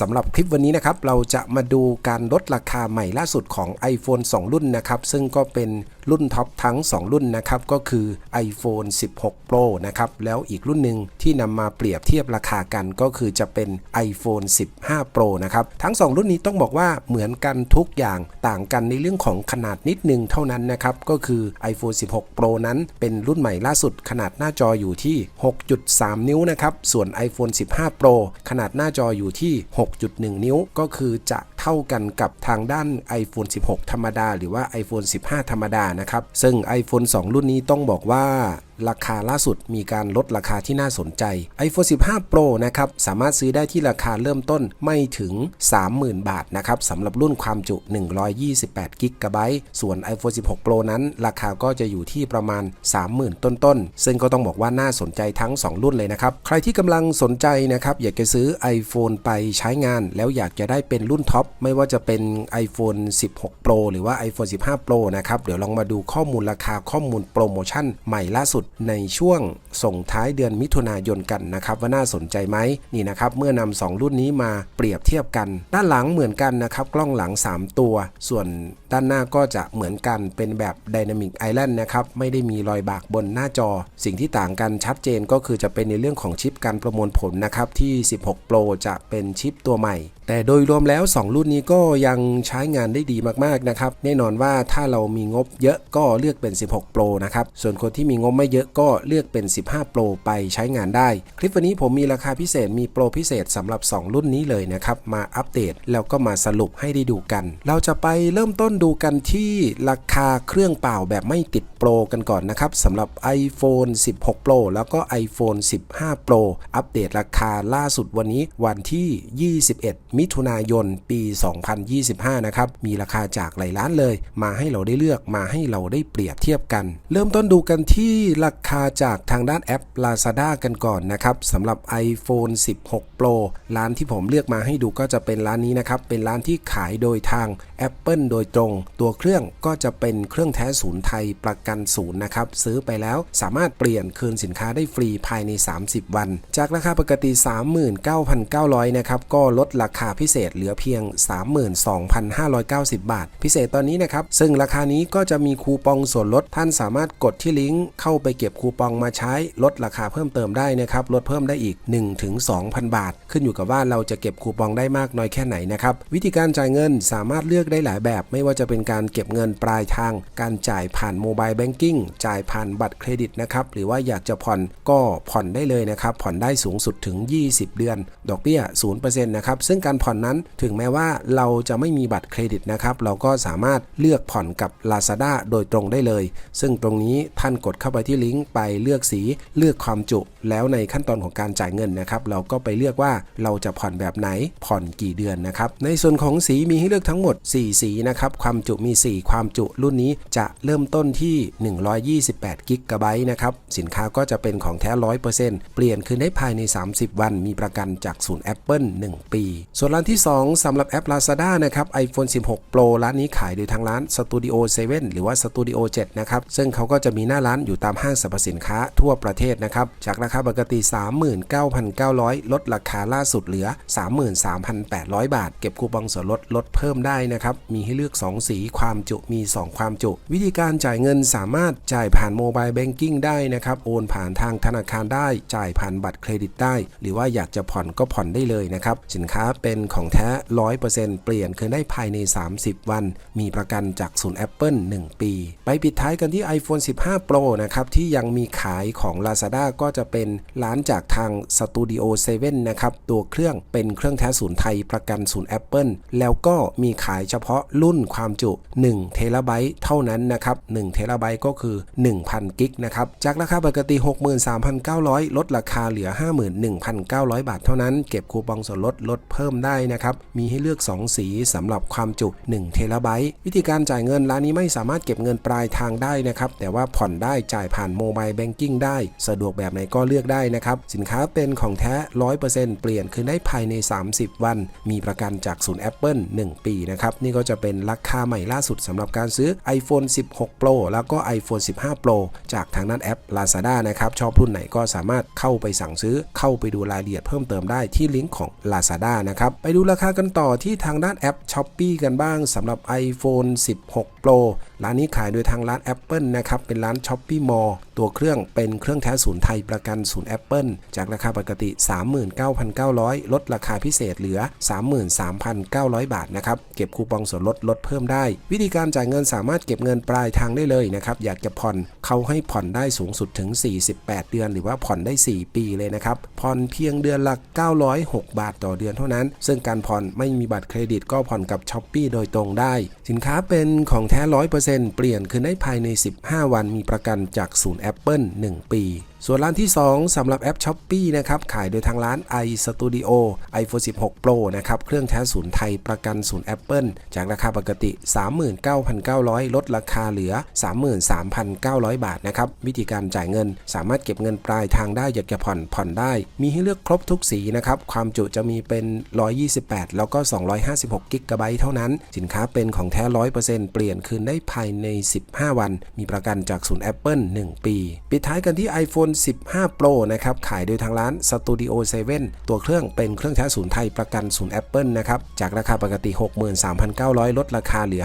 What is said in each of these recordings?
สำหรับคลิปวันนี้นะครับ เราจะมาดูการลดราคาใหม่ล่าสุดของ iPhone 2 รุ่นนะครับ ซึ่งก็เป็นรุ่นท็อปทั้ง 2 รุ่นนะครับ ก็คือ iPhone 16 Pro นะครับ แล้วอีกรุ่นหนึ่งที่นำมาเปรียบเทียบราคากันก็คือจะเป็น iPhone 15 Pro นะครับ ทั้ง 2 รุ่นนี้ต้องบอกว่าเหมือนกันทุกอย่างต่างกันในเรื่องของขนาดนิดนึงเท่านั้นนะครับ ก็คือ iPhone 16 Pro นั้นเป็นรุ่นใหม่ล่าสุดขนาดหน้าจออยู่ที่ 6.3 นิ้วนะครับ ส่วน iPhone 15 Pro ขนาดหน้าจออยู่ที่6.1 นิ้ว ก็คือจะเท่ากันกับทางด้าน iPhone 16 ธรรมดา หรือว่า iPhone 15 ธรรมดานะครับ ซึ่ง iPhone 2 รุ่นนี้ต้องบอกว่าราคาล่าสุดมีการลดราคาที่น่าสนใจ iPhone 15 Pro นะครับ สามารถซื้อได้ที่ราคาเริ่มต้นไม่ถึง 30,000 บาทนะครับสำหรับรุ่นความจุ 128 g b ส่วน iPhone 16 Pro นั้น ราคาก็จะอยู่ที่ประมาณ 30,000 ต้นๆ ซึ่งก็ต้องบอกว่าน่าสนใจทั้ง 2 รุ่นเลยนะครับ ใครที่กำลังสนใจนะครับ อยากจะซื้อ iPhone ไปใช้งาน แล้วอยากจะได้เป็นรุ่นท็อป ไม่ว่าจะเป็น iPhone 16 Pro หรือว่า iPhone 15 Pro นะครับ เดี๋ยวลองมาดูข้อมูลราคาข้อมูลโปรโมชั่นใหม่ล่าสุดในช่วงส่งท้ายเดือนมิถุนายนกันนะครับ ว่าน่าสนใจไหมนี่นะครับ เมื่อนำสองรุ่นนี้มาเปรียบเทียบกัน ด้านหลังเหมือนกันนะครับ กล้องหลัง 3 ตัว ส่วนด้านหน้าก็จะเหมือนกันเป็นแบบ Dynamic Island นะครับ ไม่ได้มีรอยบากบนหน้าจอ สิ่งที่ต่างกันชัดเจนก็คือจะเป็นในเรื่องของชิปการประมวลผลนะครับที่ 16 Pro จะเป็นชิปตัวใหม่ แต่โดยรวมแล้ว 2 รุ่นนี้ก็ยังใช้งานได้ดีมากๆนะครับแน่นอนว่าถ้าเรามีงบเยอะก็เลือกเป็น 16 Pro นะครับส่วนคนที่มีงบไม่เยอะก็เลือกเป็น 15 Pro ไปใช้งานได้ คลิปวันนี้ผมมีราคาพิเศษมีโปรพิเศษสำหรับ 2 รุ่นนี้เลยนะครับ มาอัปเดตแล้วก็มาสรุปให้ได้ดูกัน เราจะไปเริ่มต้นดูกันที่ราคาเครื่องเปล่าแบบไม่ติดโปรกันก่อนนะครับสำหรับ iPhone 16 Pro แล้วก็ iPhone 15 Pro อัปเดตราคาล่าสุดวันนี้วันที่ 21 มิถุนายน ปี 2025 นะครับ มีราคาจากหลายล้านเลย มาให้เราได้เลือกมาให้เราได้เปรียบเทียบกัน เริ่มต้นดูกันที่ราคาจากทางด้านแอป Lazada กันก่อนนะครับสำหรับ iPhone 16 Pro ร้านที่ผมเลือกมาให้ดูก็จะเป็นร้านนี้นะครับ เป็นร้านที่ขายโดยทาง Apple โดยตรง ตัวเครื่องก็จะเป็นเครื่องแท้ศูนย์ไทยประกันศูนย์นะครับ ซื้อไปแล้วสามารถเปลี่ยนคืนสินค้าได้ฟรีภายใน 30 วัน จากราคาปกติ 39,900 นะครับ ก็ลดราคาพิเศษเหลือเพียง 32,590 บาท พิเศษตอนนี้นะครับ ซึ่งราคานี้ก็จะมีคูปองส่วนลดท่านสามารถกดที่ลิงก์เข้าไปเก็บคูปองมาใช้ลดราคาเพิ่มเติมได้นะครับลดเพิ่มได้อีก 1-2,000 บาท ขึ้นอยู่กับว่าเราจะเก็บคูปองได้มากน้อยแค่ไหนนะครับวิธีการจ่ายเงินสามารถเลือกได้หลายแบบ ไม่ว่าจะเป็นการเก็บเงินปลายทาง การจ่ายผ่านโมบายแบงกิ้งจ่ายผ่านบัตรเครดิตนะครับหรือว่าอยากจะผ่อนก็ผ่อนได้เลยนะครับผ่อนได้สูงสุดถึง 20 เดือน ดอกเบี้ย0%นะครับซึ่งการผ่อนนั้นถึงแม้ว่าเราจะไม่มีบัตรเครดิตนะครับเราก็สามารถเลือกผ่อนกับ Lazada โดยตรงได้เลย ซึ่งตรงนี้ท่านกดเข้าไปที่ลิงก์ไปเลือกสีเลือกความจุ แล้วในขั้นตอนของการจ่ายเงินนะครับ เราก็ไปเลือกว่าเราจะผ่อนแบบไหนผ่อนกี่เดือนนะครับ ในส่วนของสีมีให้เลือกทั้งหมด 4 สีนะครับ ความจุมี 4 ความจุรุ่นนี้จะเริ่มต้นที่ 128กิกะไบต์นะครับ สินค้าก็จะเป็นของแท้ 100%เปลี่ยนคืนได้ภายใน 30 วัน มีประกันจากศูนย์ Apple 1 ปี ส่วนร้านที่ 2สำหรับแอป Lazada นะครับ iPhone 16 Pro ร้านนี้ขายโดยทางร้าน Studio 7 หรือว่า Studio 7 นะครับ ซึ่งเขาก็จะมีหน้าร้านอยู่ตามห้างสรรพสินค้าทั่วประเทศนะครับ จากราคาปกติ 39,900 ลดราคาล่าสุดเหลือ 33,800 บาท เก็บคูปองส่วนลดลดเพิ่มได้นะครับ มีให้เลือก 2 สีความจุมี 2 ความจุ วิธีการจ่ายเงินสามารถจ่ายผ่านโมบายแบงกิ้งได้นะครับ โอนผ่านทางธนาคารได้ จ่ายผ่านบัตรเครดิตได้ หรือว่าอยากจะผ่อนก็ผ่อนได้เลยนะครับ สินค้าเป็นของแท้ 100%เปลี่ยนคืนได้ภายใน 30 วัน มีประกันจากศูนย์ Apple 1 ปี ไปปิดท้ายกันที่ iPhone 15 Pro นะครับที่ที่ยังมีขายของ Lazada ก็จะเป็นร้านจากทาง Studio 7 นะครับ ตัวเครื่องเป็นเครื่องแท้ศูนย์ไทยประกันศูนย์ Apple แล้วก็มีขายเฉพาะรุ่นความจุ1เทราไบต์เท่านั้นนะครับ1เทราไบต์ก็คือ 1,000 กิกนะครับ จากราคาปกติ 63,900 ลดราคาเหลือ 51,900 บาทเท่านั้น เก็บคูปองส่วนลดลดเพิ่มได้นะครับ มีให้เลือก 2 สีสำหรับความจุ1เทราไบต์วิธีการจ่ายเงินร้านนี้ไม่สามารถเก็บเงินปลายทางได้นะครับ แต่ว่าผ่อนได้จ่ายผ่านโมบายแบงกิ้งได้ สะดวกแบบไหนก็เลือกได้นะครับ สินค้าเป็นของแท้ 100%เปลี่ยนคืนได้ภายใน 30 วัน มีประกันจากศูนย์ Apple 1 ปีนะครับ นี่ก็จะเป็นราคาใหม่ล่าสุดสำหรับการซื้อ iPhone 16 Pro แล้วก็ iPhone 15 Pro จากทางด้านแอป Lazada นะครับ ชอบรุ่นไหนก็สามารถเข้าไปสั่งซื้อ เข้าไปดูรายละเอียดเพิ่มเติมได้ที่ลิงก์ของ Lazada นะครับ ไปดูราคากันต่อที่ทางด้านแอป Shopee กันบ้างสำหรับ iPhone 16 Pro ร้านนี้ขายโดยทางร้าน Apple นะครับ เป็นร้าน Shopee Mall ตัวเครื่องเป็นเครื่องแท้ศูนย์ไทยประกันศูนย์ Apple จากราคาปกติ 39,900 ลดราคาพิเศษเหลือ 33,900 บาทนะครับ เก็บคูปองส่วนลดลดเพิ่มได้ วิธีการจ่ายเงินสามารถเก็บเงินปลายทางได้เลยนะครับ อยากจะผ่อนเขาให้ผ่อนได้สูงสุดถึง 48 เดือน หรือว่าผ่อนได้ 4 ปีเลยนะครับ ผ่อนเพียงเดือนละ906 บาทต่อเดือนเท่านั้น ซึ่งการผ่อนไม่มีบัตรเครดิตก็ผ่อนกับ s h อ p e e โดยตรงได้ สินค้าเป็นของแท้ 100%เปลี่ยนคืนได้ภายใน 15 วันมีประกันจากศูนย์ Apple 1ปี ส่วนร้านที่ 2สำหรับแอป s h อ p e e นะครับ ขายโดยทางร้าน iStudio iPhone 16 Pro นะครับ เครื่องแท้ศูนย์ไทยประกันศูนย์ Apple จากราคาปกติ 39,900 ลดราคาเหลือ 33,900 บาทนะครับ วิธีการจ่ายเงิน สามารถเก็บเงินปลายทางได้อยากจะผ่อนผ่อนได้ มีให้เลือกครบทุกสีนะครับ ความจุจะมีเป็น 128 แล้วก็ 256กิกะไบต์เท่านั้น สินค้าเป็นของแท้ 100%เปลี่ยนคืนได้ภายใน 15 วัน มีประกันจากศูนย์ Apple 1 ปี ปิดท้ายกันที่ iPhone 15 Pro นะครับ ขายโดยทางร้าน Studio 7 ตัวเครื่องเป็นเครื่องแท้ศูนย์ไทยประกันศูนย์ Apple นะครับ จากราคาปกติ 63,900 ลดราคาเหลือ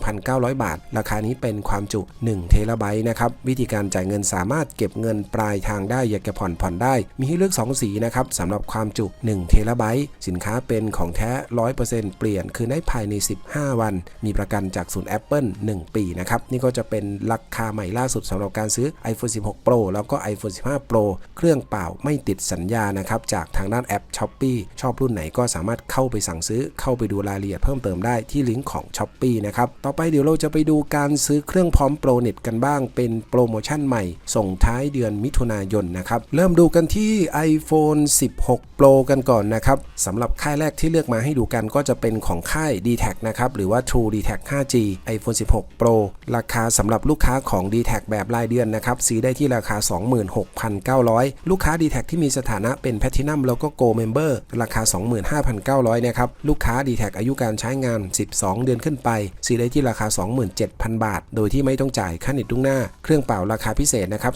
51,900 บาท ราคานี้เป็นความจุ1เทราไบต์นะครับ วิธีการจ่ายเงินสามารถเก็บเงินปลายทางได้อยากจะผ่อนผ่อนได้ มีให้เลือก 2 สีนะครับสำหรับความจุ1เทราไบต์สินค้าเป็นของแท้ 100%เปลี่ยนคือได้ภายใน 15 วัน มีประกันจากศูนย์ Apple 1 ปีนะครับนี่ก็จะเป็นราคาใหม่ล่าสุดสำหรับการซื้อ iPhone 16 Pro แล้วก็ iPhone 15 Pro เครื่องเปล่าไม่ติดสัญญานะครับจากทางด้านแอป Shopee ชอบรุ่นไหนก็สามารถเข้าไปสั่งซื้อเข้าไปดูรายละเอียดเพิ่มเติมได้ที่ลิงก์ของ Shopee นะครับต่อไปเดี๋ยวเราจะไปดูการซื้อเครื่องพร้อมโปรเน็ตกันบ้าง เป็นโปรโมชั่นใหม่ ส่งท้ายเดือนมิถุนายนนะครับเริ่มดูกันที่ iPhone 16 Pro กันก่อนนะครับสำหรับค่ายแรกที่เลือกมาให้ดูกันก็จะเป็นของค่าย d t แทนะครับหรือว่า True d t แท 5G iPhone 16 Pro ราคาสำหรับลูกค้าของ d t แทแบบรายเดือนนะครับซื้อได้ที่ราคา26,900 ลูกค้า d t แทที่มีสถานะเป็น Platinum แล้วก็ Gold Member ราคา 25,900 นะครับ ลูกค้า d t แทอายุการใช้งาน 12 เดือนขึ้นไปซื้อได้ที่ราคา 27,000 บาท โดยที่ไม่ต้องจ่ายค่าเน็ตล่วงหน้า เครื่องเป่าราคาพิเศษนะครับ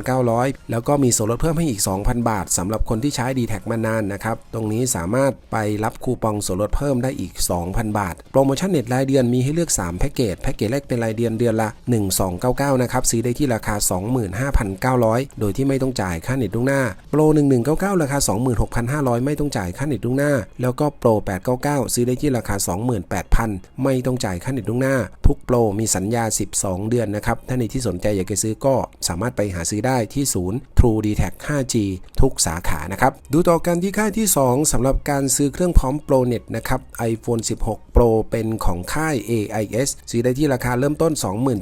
33,900 แล้วก็มีส่วนลดเพิ่มให้อีก 2,000 บาทสำหรับคนที่ใช้ d t แทมานานนะครับ ตรงนี้สามารถไปรับคูปองส่วนลดเพิ่มได้อีก 2,000 บาท โปรโมชั่นเน็ตรายเดือนมีให้เลือก 3 แพ็กเกจ แพ็กเกจแรกเป็นรายเดือนเดือนละ 1299 นะครับ ซื้อได้ที่ราคา 25,900โดยที่ไม่ต้องจ่ายค่าเน็ตล่วงหน้า โปร 1199 ราคา 26,500 ไม่ต้องจ่ายค่าเน็ตล่วงหน้า แล้วก็โปร 899 ซื้อได้ที่ราคา 28,000 ไม่ต้องจ่ายค่าเน็ตล่วงหน้า ทุกโปรมีสัญญา 12 เดือนนะครับ ถ้าในที่สนใจอยากจะซื้อก็สามารถไปหาซื้อได้ที่ศูนย์ True d t a c 5G ทุกสาขานะครับ ดูต่อกันที่ค่ายที่ 2สำหรับการซื้อเครื่องพร้อมโปรเน็ตนะครับ iPhone 16 Pro เป็นของค่าย AIS ซื้อได้ที่ราคาเริ่มต้น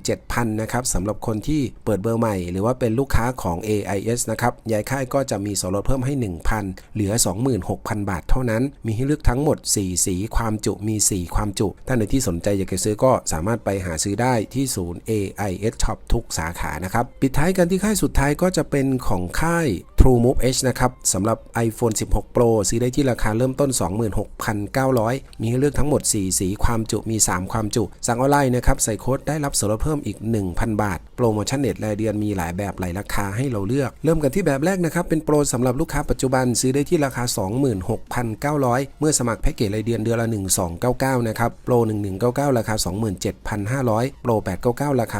27,000 นะครับสำหรับคนที่เปิดเบอร์ใหม่ หรือว่าเป็นลูกค้าของ AIS นะครับยายค่ายก็จะมีส่วนลดเพิ่มให้ 1,000 เหลือ 26,000 บาทเท่านั้น มีให้เลือกทั้งหมด 4 สีความจุมี 4 ความจุ ท่านในที่สนใจอยากจะซื้อก็สามารถไปหาซื้อได้ที่ศูนย์ AIS Shop ทุกสาขานะครับ ปิดท้ายกันที่ค่ายสุดท้ายก็จะเป็นของค่าย True Move H นะครับสำหรับ iPhone 16 Pro ซื้อได้ที่ราคาเริ่มต้น 26,900 มีให้เลือกทั้งหมด 4 สีความจุมี 3 ความจุ สั่งออนไลน์นะครับ ใส่โค้ดได้รับส่วนลดเพิ่มอีก 1,000 บาท โปรโมชั่นเน็ตรายเดือนมีหลายแบบหลายราคาให้เราเลือก เริ่มกันที่แบบแรกนะครับ เป็นโปรสำหรับลูกค้าปัจจุบันซื้อได้ที่ราคา 26,900 เมื่อสมัครแพ็กเกจรายเดือนเดือนละ 1299 นะครับ โปร 1199 ราคา 27,500 โปร 899 ราคา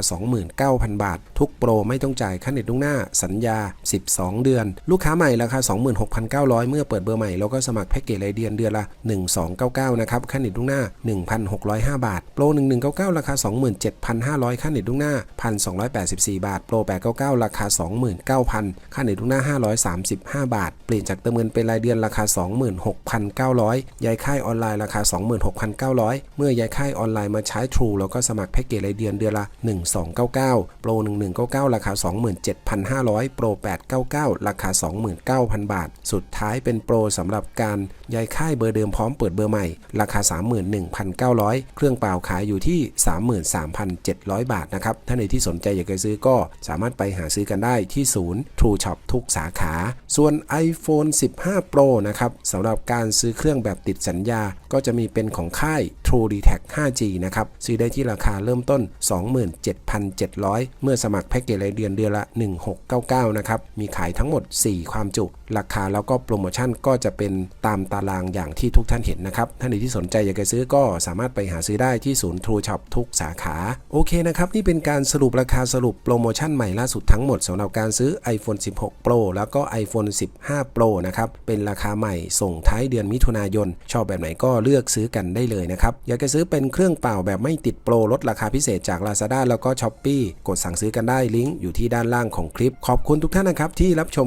29,000 บาท ทุกโปรไม่ต้องจ่ายค่าเน็ตล่วงหน้า สัญญา 12 เดือนลูกค้าใหม่ราคา 26,900 เมื่อเปิดเบอร์ใหม่แล้วก็สมัครแพ็กเกจรายเดือนเดือนละ 1299 นะครับค่าเน็ตล่วงหน้า 1,605 บาท โปร 1199 ราคา 27,500 ค่าเน็ตล่วงหน้า 1,284 บาท โปร 899 ราคา 29,000 ค่าเน็ตล่วงหน้า 535 บาท เปลี่ยนจากเติมเงินเป็นรายเดือนราคา 26,900 ย้ายค่ายออนไลน์ราคา 26,900 เมื่อย้ายค่ายออนไลน์มาใช้ True แล้วก็สมัครแพ็กเกจรายเดือนเดือนละ 1299 โปร 1199 ราคา 27,500 โปร 899 ราคา 29,000 บาท สุดท้ายเป็นโปรสำหรับการย้ายค่ายเบอร์เดิมพร้อมเปิดเบอร์ใหม่ ราคา 31,900 เครื่องเปล่าขายอยู่ที่ 33,700 บาทนะครับถ้าในที่สนใจอยากจะซื้อก็สามารถไปหาซื้อกันได้ที่ศูนย์ True Shop ทุกสาขา ส่วน iPhone 15 Pro นะครับสำหรับการซื้อเครื่องแบบติดสัญญา ก็จะมีเป็นของค่าย True d e t a c 5G นะครับ ซื้อได้ที่ราคาเริ่มต้น 27,700 เมื่อสมัครแพ็กเกจรายเดือนเดือนละ 1699 นะครับ มีขายทั้งหมด4 ความจุราคาแล้วก็โปรโมชั่นก็จะเป็นตามตารางอย่างที่ทุกท่านเห็นนะครับ ท่านใดที่สนใจอยากจะซื้อก็สามารถไปหาซื้อได้ที่ศูนย์ True Shop ทุกสาขา โอเคนะครับ นี่เป็นการสรุปราคาสรุปโปรโมชั่นใหม่ล่าสุดทั้งหมดสำหรับการซื้อ iPhone 16 Pro แล้วก็ iPhone 15 Pro นะครับ เป็นราคาใหม่ส่งท้ายเดือนมิถุนายน ชอบแบบไหนก็เลือกซื้อกันได้เลยนะครับ อยากจะซื้อเป็นเครื่องเปล่าแบบไม่ติดโปรลดราคาพิเศษจาก Lazada แล้วก็ s h อ p e e กดสั่งซื้อกันได้ลิงก์อยู่ที่ด้านล่างของคลิป ขอบคุณทุกท่านนะครับที่รับชม